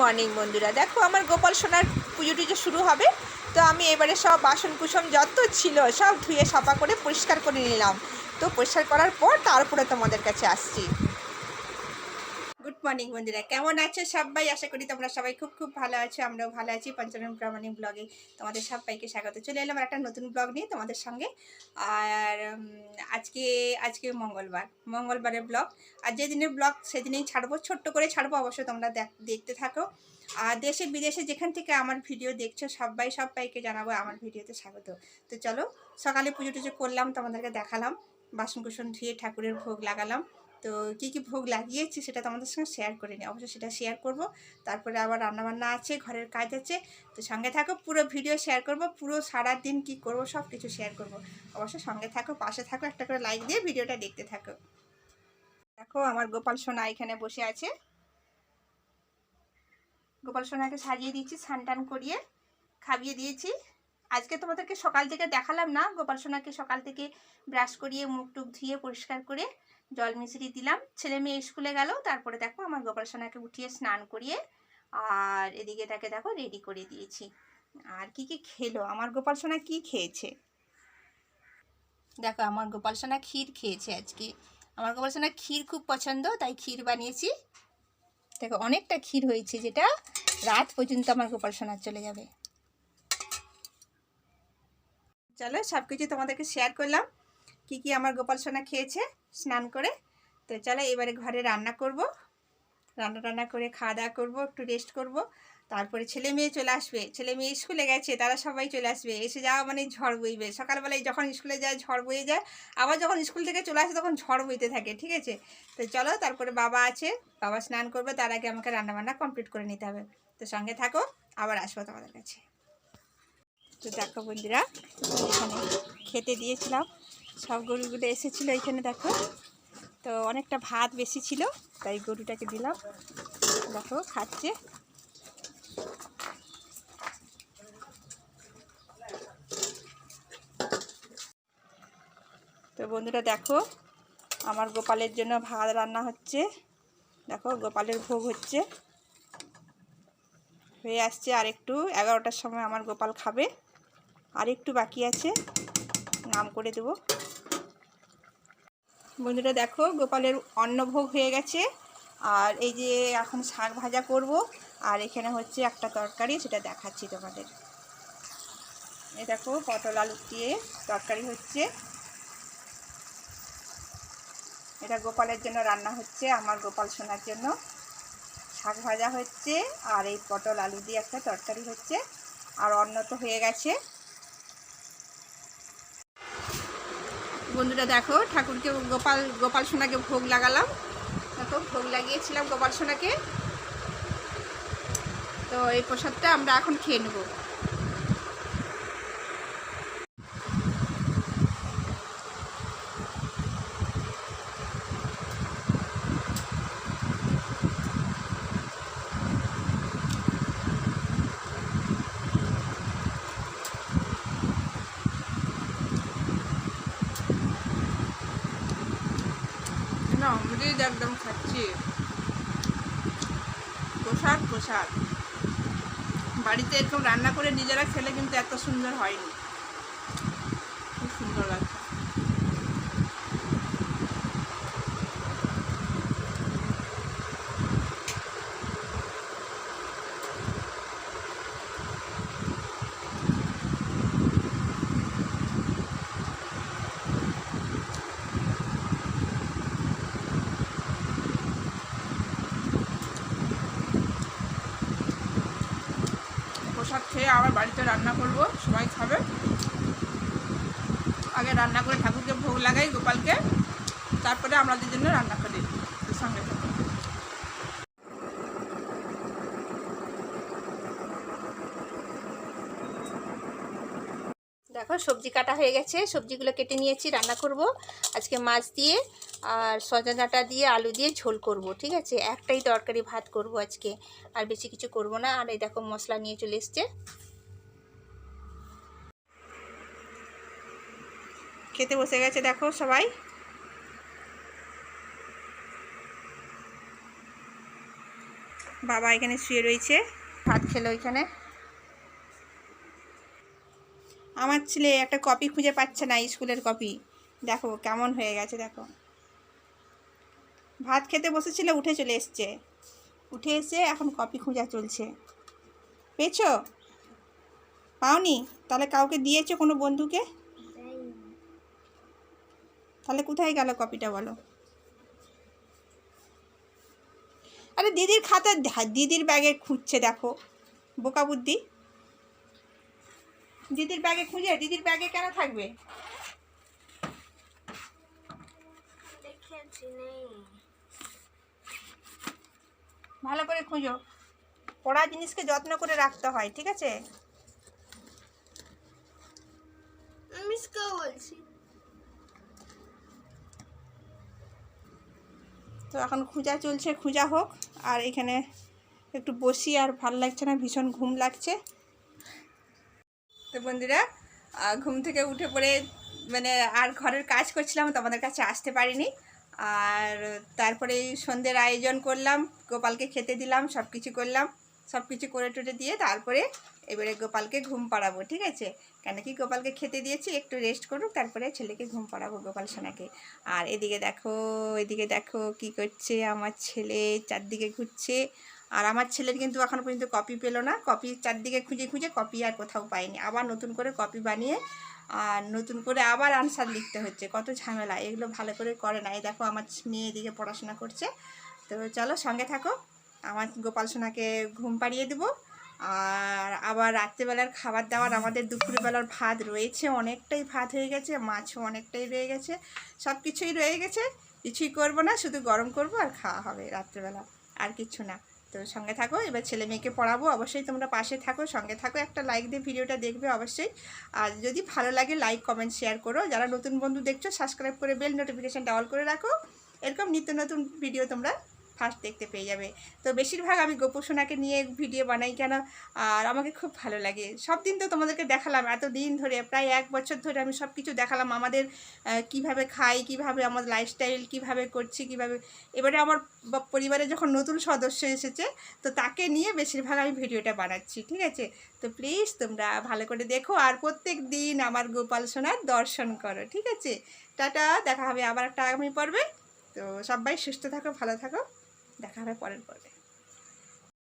Morning বন্ধুরা। দেখো, আমার গোপাল সোনার পুজো টুজো শুরু হবে। তো আমি এবারে সব বাসন কুসন যত ছিল সব ধুয়ে, সাফা করে পরিষ্কার করে নিলাম। তো পরিষ্কার করার পর তারপরে তোমাদের কাছে আসছি। মর্নিং বন্ধুরা। কেমন আছো সবাই? আশা করি তোমরা সবাই খুব খুব ভালো আছো। আমরাও ভালো আছি পঞ্চরণ প্রামাণিক ব্লগে। তোমাদের সবাইকে স্বাগত। চলে এলাম একটা নতুন ব্লগ নিয়ে তোমাদের সঙ্গে। আর আজকে আজকে মঙ্গলবার, মঙ্গলবারের ব্লগ। আর যেদিনের ব্লগ, সেদিনেই ছাড়বো। ছোট্ট করে ছাড়বো অবশ্যই তোমরা দেখ- দেখতে থাকো। আর দেশে, বিদেশে যেখান থেকে আমার ভিডিও দেখছ, সবাই, সবাইকে জানাব আমার ভিডিওতে স্বাগত। তো চলো, সকালে পুজো টুজো করলাম, তোমাদেরকে দেখালাম। বাসন কুসন ধুয়ে ঠাকুরের ভোগ লাগালাম। তো কী কী ভোগ লাগিয়েছি সেটা তোমাদের সঙ্গে শেয়ার করে নিই। অবশ্যই সেটা শেয়ার করব। তারপরে আবার রান্নাবান্না আছে, ঘরের কাজ আছে। তো সঙ্গে থাকো, পুরো ভিডিও শেয়ার করব, পুরো সারা দিন কী করব সব কিছু শেয়ার করব। অবশ্যই সঙ্গে থাকো, পাশে থাকো, একটা করে লাইক দিয়ে ভিডিওটা দেখতে থাকো। দেখো আমার গোপাল সোনা এখানে বসে আছে। গোপাল সোনাকে সাজিয়ে দিয়েছি, স্নান করিয়ে খাইয়ে দিয়েছি। আজকে তোমাদেরকে সকাল থেকে দেখালাম না। গোপাল সোনাকে সকাল থেকে ব্রাশ করিয়ে, মুখ টুক ধুয়ে, পরিষ্কার করে জল মিশিয়ে দিলাম। ছেলে মেয়ে স্কুলে গেল, তারপরে দেখো আমার গোপাল সোনাকে উঠিয়ে স্নান করিয়ে আর এদিকে তাকে দেখো রেডি করে দিয়েছি। আর কি কি খেলো? আমার গোপাল সোনা কি খেয়েছে? দেখো, আমার গোপাল সোনা ক্ষীর খেয়েছে আজকে। আমার গোপাল সোনা ক্ষীর খুব পছন্দ, তাই ক্ষীর বানিয়েছি। দেখো, অনেকটা ক্ষীর হয়েছে যেটা রাত পর্যন্ত আমার গোপাল সোনার চলে যাবে। চলো সব কিছু তোমাদেরকে শেয়ার করলাম। কি কি আমার গোপাল সোনা খেয়েছে? স্নান করে। তো চলো এবারে ঘরে রান্না করব। রান্না টান্না করে খাওয়া দাওয়া করব, একটু রেস্ট করব। তারপরে ছেলে মেয়ে চলে আসবে। ছেলে মেয়ে স্কুলে গেছে, তারা সবাই চলে আসবে। এসে যাওয়া মানে ঝড় বইবে। সকালবেলায় যখন স্কুলে যায়, ঝড় বয়ে যায়। আবার যখন স্কুল থেকে চলে আসে, তখন ঝড় বইতে থাকে, ঠিক আছে? তো চলো তারপরে বাবা আছে, বাবা স্নান করবে। তার আগে আমাকে রান্নাবান্না কমপ্লিট করে নিতে হবে। তো সঙ্গে থাকো, আবার আসব তোমাদের কাছে। তো দেখো বন্ধুরা খেতে দিয়েছিলাম। সব গরুগুলো এসেছিল এখানে, দেখো। তো অনেকটা ভাত বেশি ছিল, তাই গরুটাকে দিলাম। দেখো, খাচ্ছে। তো বন্ধুরা, দেখো, আমার গোপালের জন্য ভাত রান্না হচ্ছে। দেখো, গোপালের ভোগ হচ্ছে। হয়ে আসছে আর একটু এগারোটার সময় আমার গোপাল খাবে। আর একটু বাকি আছে। নাম করে দেব। বন্ধুরা দেখো, গোপালের অন্নভোগ হয়ে গেছে। আর এই যে এখন শাক ভাজা করব, আর এখানে হচ্ছে একটা তরকারি, সেটা দেখাচ্ছি তোমাদের। এই দেখো, পটল আলু দিয়ে তরকারি হচ্ছে। এটা গোপালের জন্য রান্না হচ্ছে, আমার গোপাল সোনার জন্য। শাক ভাজা হচ্ছে, আর এই পটল আলু দিয়ে একটা তরকারি হচ্ছে। আর অন্ন তো হয়ে গেছে। বন্ধুরা দেখো, ঠাকুরকে গোপাল গোপাল সোনাকে ভোগ লাগালাম। দেখো, ভোগ লাগিয়েছিলাম গোপাল সোনাকে। তো এই প্রসাদটা আমরা এখন খেয়ে নেব। একদম খাচ্ছি। প্রসাদ প্রসাদ। বাড়িতে এরকম রান্না করে নিজেরা খেলে কিন্তু এত সুন্দর হয়নি খুব সুন্দর লাগছে প্রসাদ খেয়ে আবার বাড়িতে রান্না করব, সবাই খাবে। আগে রান্না করে ঠাকুরকে ভোগ লাগাই গোপালকে, তারপরে আমাদের জন্য রান্না করি সঙ্গে থাকো। দেখো সবজি কাটা হয়ে গেছে। সবজিগুলো কেটে নিয়েছি, রান্না করব। আজকে মাছ দিয়ে আর ডাঁটা দিয়ে, আলু দিয়ে ঝোল করব, ঠিক আছে? একটাই তরকারি ভাত করব আজকে, আর বেশি কিছু করব না। আর এই দেখো মশলা নিয়ে চলে এসছে। খেতে বসে গেছে দেখো সবাই। বাবা এখানে শুয়ে রয়েছে, ভাত খেলো ওইখানে আমার ছেলে একটা কপি খুঁজে পাচ্ছে না স্কুলের কপি দেখো, কেমন হয়ে গেছে, দেখো। ভাত খেতে বসেছিল, উঠে চলে এসছে। উঠে এসে এখন কপি খোঁজা চলছে। পেয়েছ? পাওনি? তাহলে কাউকে দিয়েছ কোনো বন্ধুকে? তাহলে কোথায় গেল কপিটা বলো? আরে দিদির খাতা, দিদির ব্যাগে খুঁজছে, দেখো। বোকা বুদ্ধি। দিদির ব্যাগে খুঁজে দিদির ব্যাগে কেন থাকবে? ভালো করে খুঁজো। পড়া জিনিসকে যত্ন করে রাখতে হয় ঠিক আছে? তো এখন খুঁজা চলছে খুঁজা হোক। আর এখানে একটু বসি আর ভালো লাগছে না ভীষণ ঘুম লাগছে। তো বন্ধুরা ঘুম থেকে উঠে পড়ে মানে আর ঘরের কাজ করছিলাম, তোমাদের কাছে আসতে পারিনি। আর তারপরে সন্ধ্যের আয়োজন করলাম, গোপালকে খেতে দিলাম সব কিছু করলাম। সব কিছু করে টুটে দিয়ে তারপরে এবারে গোপালকে ঘুম পাড়াবো, ঠিক আছে? কেন কি গোপালকে খেতে দিয়েছি, একটু রেস্ট করুক, তারপরে ছেলেকে ঘুম পাড়াবো, গোপাল সোনাকে। আর এদিকে দেখো এদিকে দেখো কি করছে আমার ছেলে, চারদিকে ঘুরছে। আর আমার ছেলের কিন্তু এখনও পর্যন্ত কপি পেল না। কপি চারদিকে খুঁজে খুঁজে কপি আর কোথাও পাইনি। আবার নতুন করে কপি বানিয়ে, আর নতুন করে আবার আনসার লিখতে হচ্ছে। কত ঝামেলা, এগুলো ভালো করে করে না। এই দেখো আমার মেয়ে এদিকে পড়াশোনা করছে। তো চলো সঙ্গে থাকো। আমার গোপাল সোনাকে ঘুম পাড়িয়ে দেবো। আর আবার রাত্রেবেলার খাবার দাবার, আমাদের দুপুরবেলার ভাত রয়েছে। অনেকটাই ভাত হয়ে গেছে, মাছও অনেকটাই রয়ে গেছে। সব কিছুই রয়ে গেছে। কিছুই করব না, শুধু গরম করব আর খাওয়া হবে রাত্রেবেলা। আর কিছু না। তো সঙ্গে থাকো, এবার ছেলে মেয়েকে পড়াবো, অবশ্যই তোমরা পাশে থাকো, সঙ্গে থাকো, একটা লাইক দিয়ে ভিডিওটা দেখবে অবশ্যই। আর যদি ভালো লাগে লাইক কমেন্ট শেয়ার করো। যারা নতুন বন্ধু দেখছ সাবস্ক্রাইব করে বেল নোটিফিকেশানটা অল করে রাখো। এরকম নিত্য নতুন ভিডিও তোমরা ফার্স্ট দেখতে পেয়ে যাবে। তো বেশিরভাগ আমি গোপোষণাকে নিয়ে ভিডিও বানাই কেন? আর আমাকে খুব ভালো লাগে। সব দিন তো তোমাদেরকে দেখালাম। এত দিন ধরে, প্রায় এক বছর ধরে আমি সব কিছু দেখালাম। আমাদের কীভাবে খাই, কীভাবে আমার লাইফস্টাইল কীভাবে করছি, কীভাবে এবারে আমার পরিবারে যখন নতুন সদস্য এসেছে, তো তাকে নিয়ে বেশিরভাগ আমি ভিডিওটা বানাচ্ছি। ঠিক আছে? তো প্লিজ তোমরা ভালো করে দেখো। আর প্রত্যেক দিন আমার গোপাল সোনার দর্শন করো। ঠিক আছে? টাটা! দেখা হবে আবার একটা আগামী পর্বে। তো সবাই সুস্থ থাকো, ভালো থাকো। দেখা হবে পরের পর্বে